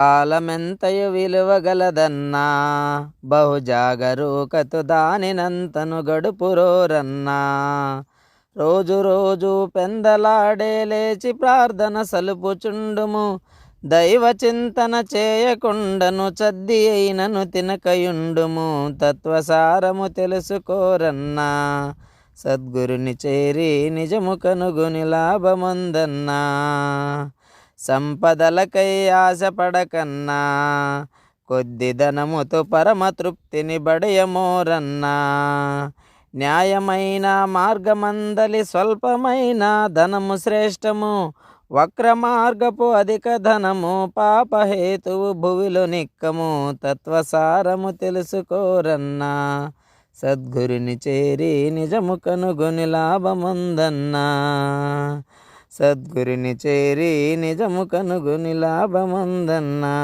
కాలమెంతయు విలువగలదన్నా బహు జాగరూకతు దానినంతను గడుపురోరన్నా. రోజు రోజు పెందలాడే లేచి ప్రార్థన సలుపుచుండుము దైవ చింతన చేయకుండను చద్ది అయినను తినకయుండుము తత్వసారము తెలుసుకోరన్నా. సద్గురుని చేరి నిజము కనుగుని లాభమందన్నా. సంపదలకై ఆశపడకన్నా కొద్ది ధనముతో పరమ తృప్తిని బడయమోరన్నా న్యాయమైన మార్గమందలి స్వల్పమైన ధనము శ్రేష్టము వక్ర మార్గపు అధిక ధనము పాపహేతువు భువిలో నిక్కము తత్వసారము తెలుసుకోరన్నా సద్గురుని చేరి నిజము కనుగొని లాభముందన్నా సద్గురిని చేరి నిజము కనుగొని లాభమందన్నా.